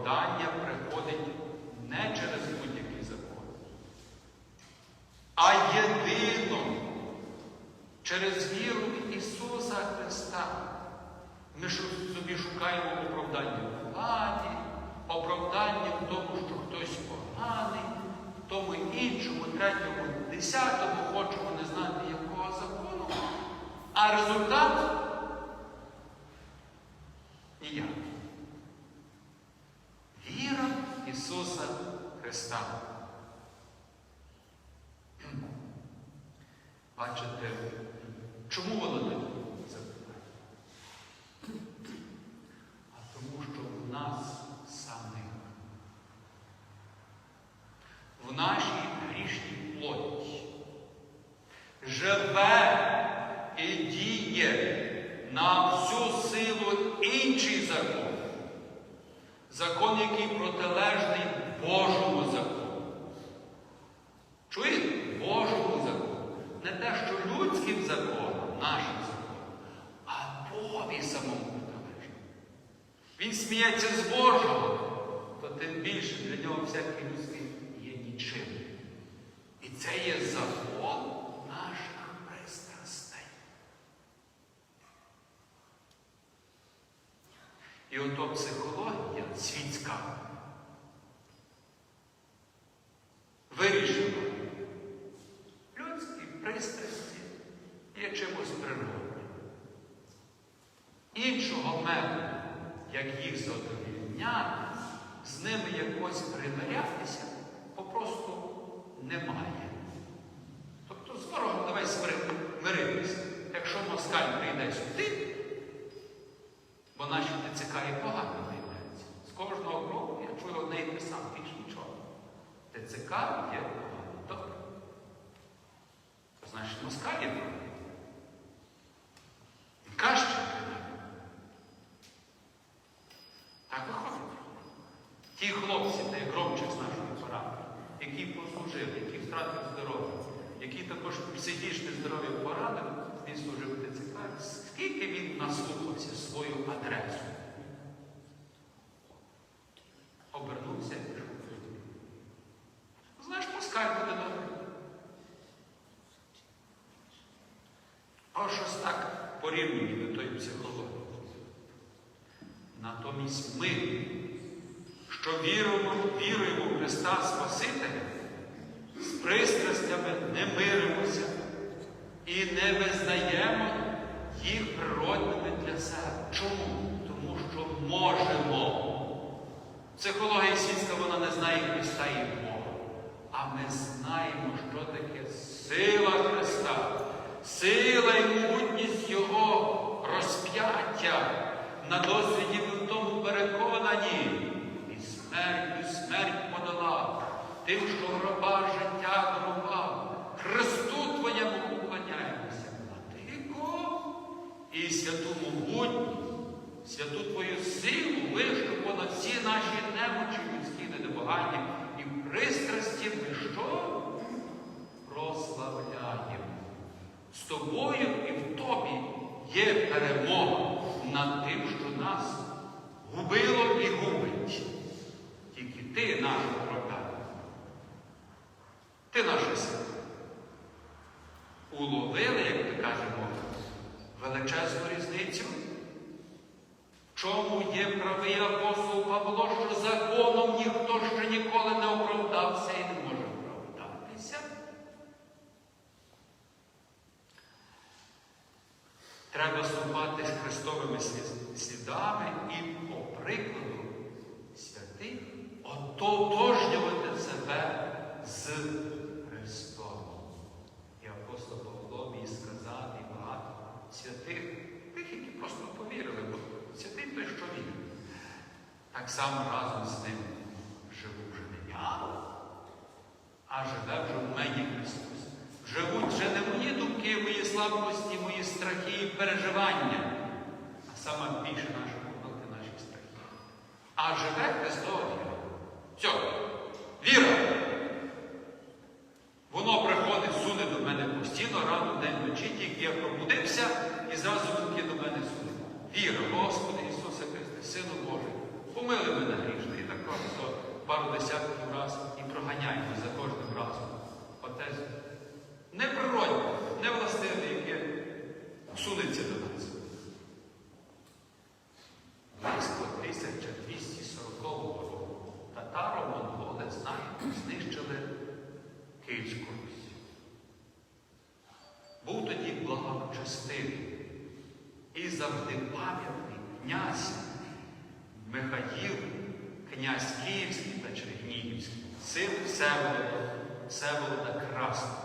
оправдання приходить не через будь-який закон, а єдино через віру Ісуса Христа. Ми собі шукаємо оправдання в владі, оправдання в тому, що хтось поганий, в тому іншому, третьому, десятому хочемо не знати якого закону, а результат ніякий. Віра в Ісуса Христа. Бачите, чому воно так запитає? А тому, що в нас самих, в нашій грішній плоті живе і діє на всю силу інший закон. Закон, який протилежний Божому закону. Чуєте? Божому закону. Не те, що людським законом, нашим законом, а Богові самому протилежний. Він сміється з Божого, то тим більше для нього всякий людський є нічим. І це є закон наших пристрастей. І ото психологія задовільняти, з ними якось примирятися, попросту немає. Тобто з ворогом давай миритися. Якщо москаль прийде сюди, бо наші ТЦК є погано виявляється. З кожного кроку я чую одне і те саме, більш нічого. ТЦК є погано. Добре. Значить, москаль є погано. Натомість ми, що віруємо, віруємо в Христа Спасителя, з пристрастями не миримося і не визнаємо їх природними для себе. Чому? Тому що можемо. Психологія сільська вона не знає Христа і Бога. А ми знаємо, що таке сила Христа, сила і могутність Його розп'яття. На досвіді в переконані. І смертю смерть подала, тим, що гроба життя дарував. Христу Твоєму уклоняємося, Владико, і святу могутність, святу Твою силу вищу понад всі наші немочі людські недобагання і в пристрасті ми що? Прославляємо. З тобою і в тобі є перемога над тим, що нас губило і губить. Тільки ти наш оправдання. Ти наша сила. Уловили, як ми кажемо, величезну різницю. Чому є правий апостол Павло, що законом ніхто ще ніколи не оправдався і не може оправдатися? Треба ступати з Христовими слід- слідами і по прикладу святих ототожнювати себе з Христом. І апостол Павло міг сказати і багато святих, тих, які просто повірили, бо святий той, що вірить. Само разом з ним живу вже не я, а живе вже в мені Христос. Живуть вже не мої думки, мої слабкості, мої страхи і переживання, а саме більше наші помилки, наші страхи. А живе Христова віра. Все, віра. Воно приходить, суне до мене постійно, рано, день вночі, тільки я пробудився і зразу думки до мене суне. Віра, Господи Ісусе Христе, Сину Божий, помили мене грішно і так просто пару десятків разів і проганяємо за кожним разом. Отець неприродне, невластиве, яке сунеться до нас. Близько 1240 року татаро-монголи, знаєте, знищили Київську Русь. Був тоді благочестивий і завжди пам'ятний князь Михаїл, князь Київський та Чернігівський, син Всеволода, Всеволода Красного.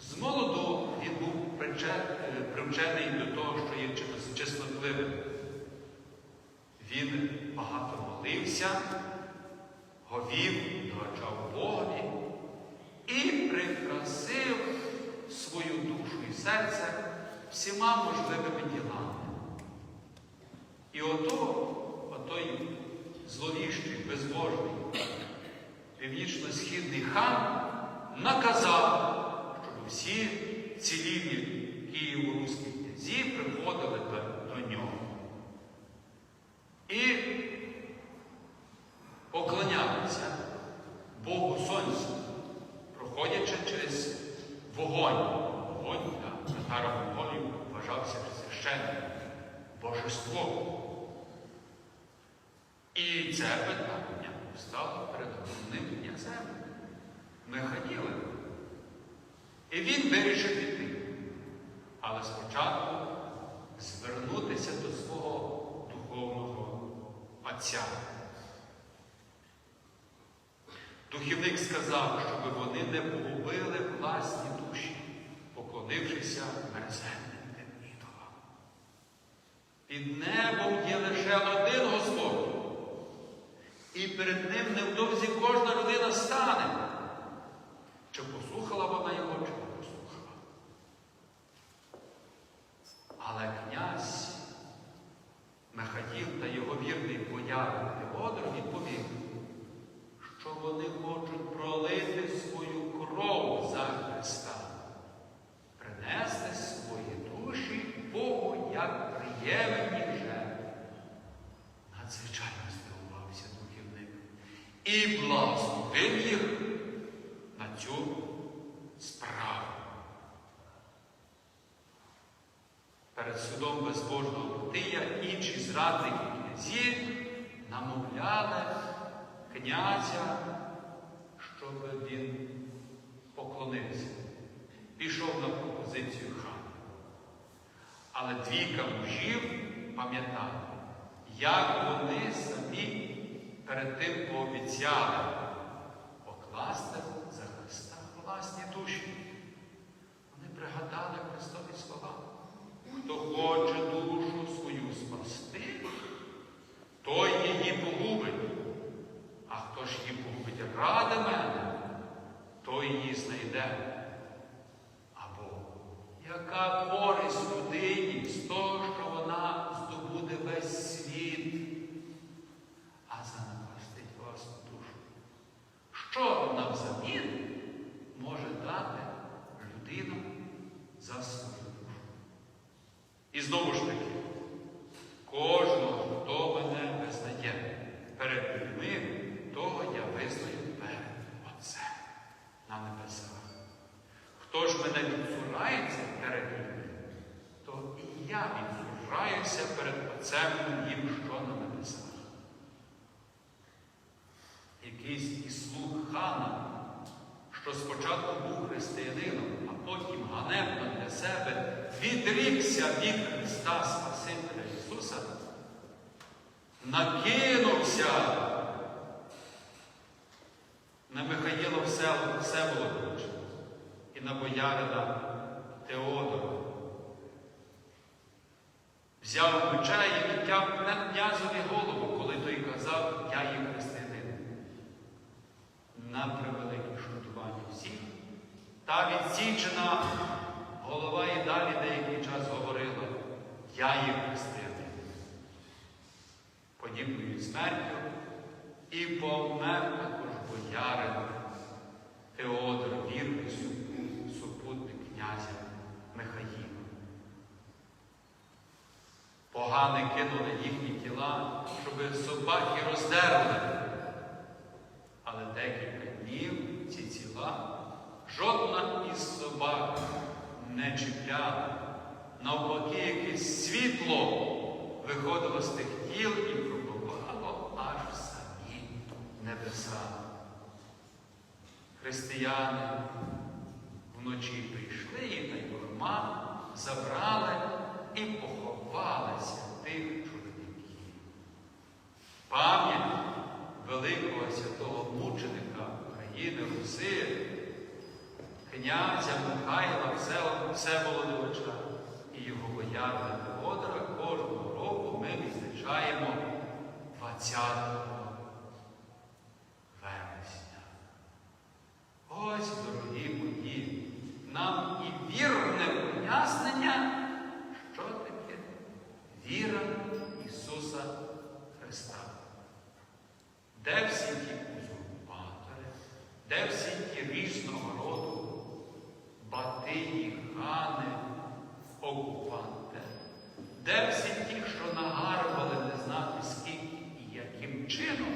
З молоду він був е, привчений до того, що є чеснотливим. Він багато молився, говів, доручав Богові і прикрасив свою душу і серце всіма можливими ділами. І ото, отой зловіщий, безбожний, північно-східний хан наказав, щоб всі ціліві києво-руські князі приходили до нього. І це питання стало перед головним князем Михаїлем. І він вирішив піти. Але спочатку звернутися до свого духовного отця. Духівник сказав, щоб вони не погубили власні душі, поклонившися мерзенним ідолам. Перед ним невдовзі кожна людина стане. Чи послухала вона його, чи не послухала. Але князь Михаїл та його вірний бояр Теодор відповів, що вони хочуть пролити свою кров за Христа, принести свої душі Богу як приємні жертви. Надзвичайно здивувався духівник і благословив їх на цю справу. Перед судом безбожного Бутия інші зрадники князі намовляли князя, щоб він поклонився. Пішов на пропозицію хана. Але двійка мужів пам'ятали, як вони самі перед тим пообіцяли покласти за власні душі. Вони пригадали Христові слова. Хто хоче душу свою спасти, той її погубить. А хто ж її погубить ради мене, той її знайде. Або яка користь людині з того, що вона здобуде весь світ, а занапастить власну душу? Що вона взамін може дати людина за свою душу? І знову ж таки, кожного, хто мене визнає перед людьми, того я визнаю перед Отцем на небесах. Хто ж мене відсурається перед людьми, то і я відсураюся перед Отцем моїм, що на небесах. Якийсь із слуг хана, що спочатку був християнином, а потім ганебно для себе відрікся від Христа Спасителя Ісуса, накинувся на Михаїла Всеволодовича і на боярина Теодора. Взяв меча і відтяв на князеві голову, коли той казав, я є далі деякий час говорила, я є християнин. Подібною смертю і помер також боярин Теодор, вірний супутник князя Михаїла. Погани кинули їхні тіла тіла, щоб собаки роздерли. Навпаки, якесь світло виходило з тих тіл і пропливало аж в самі небеса. Християни вночі прийшли і та юрма забрали і поховали святих чоловіків. Пам'ять великого святого мученика України Руси, князя Михайла Всев- Всеволодовича боярина Теодора кожного року ми відзначаємо 20 вересня. Ось, дорогі мої, нам і вірне пояснення, channel.